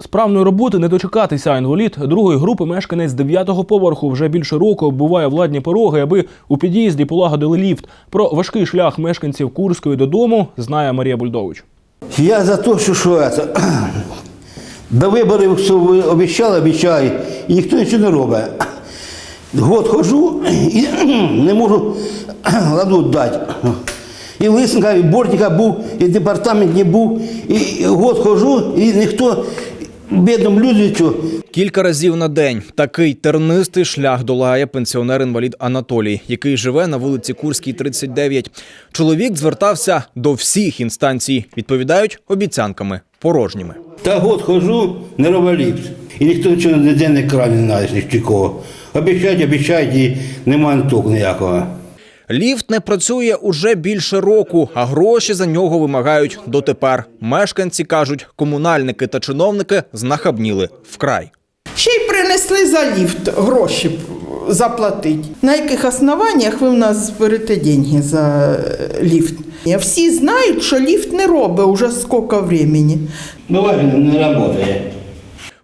Справної роботи не дочекатися. Інвалід другої групи мешканець дев'ятого поверху вже більше року оббиває владні пороги, аби у під'їзді полагодили ліфт. Про важкий шлях мешканців Курської додому знає Марія Бульдович. Я за те, що, що це, до виборів все ви обіцяли, обіцяю, і ніхто нічого не робить. Год хожу і не можу ладу дати. І Лисенка, і в Бортника був, і в департаменті був, і год хожу, і ніхто бідним людям. Кілька разів на день такий тернистий шлях долає пенсіонер-інвалід Анатолій, який живе на вулиці Курській, 39. Чоловік звертався до всіх інстанцій. Відповідають обіцянками порожніми. Та год хожу, не робить ліпс. І ніхто нічого ніде не крані не знає, нікого. Обіцяють, обіцяють, і немає толку ніякого. Ліфт не працює уже більше року, а гроші за нього вимагають дотепер. Мешканці кажуть, комунальники та чиновники знахабніли вкрай. Ще й принесли за ліфт гроші заплатити. На яких основаннях ви в нас берете деньги за е, ліфт? Всі знають, що ліфт не робить уже скільки времени. Буває, не працює.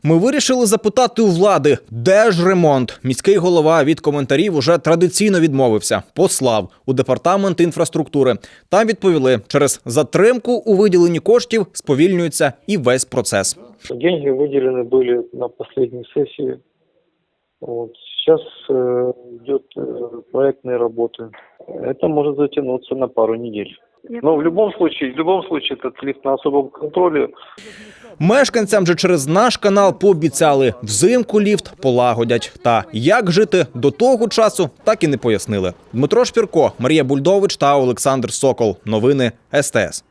Ми вирішили запитати у влади, де ж ремонт. Міський голова від коментарів уже традиційно відмовився. Послав у департамент інфраструктури. Там відповіли, через затримку у виділенні коштів сповільнюється і весь процес. Деньги выделены были на последней сессии. Вот. Сейчас э, идет э, проектные работы. Это может затянуться на пару недель. Ну, в любом случае, в любом случае, этот лифт на особом контроле. Мешканцям же через наш канал пообіцяли взимку ліфт полагодять. Та як жити до того часу, так і не пояснили. Дмитро Шпірко, Марія Бульдович та Олександр Сокол. Новини СТС.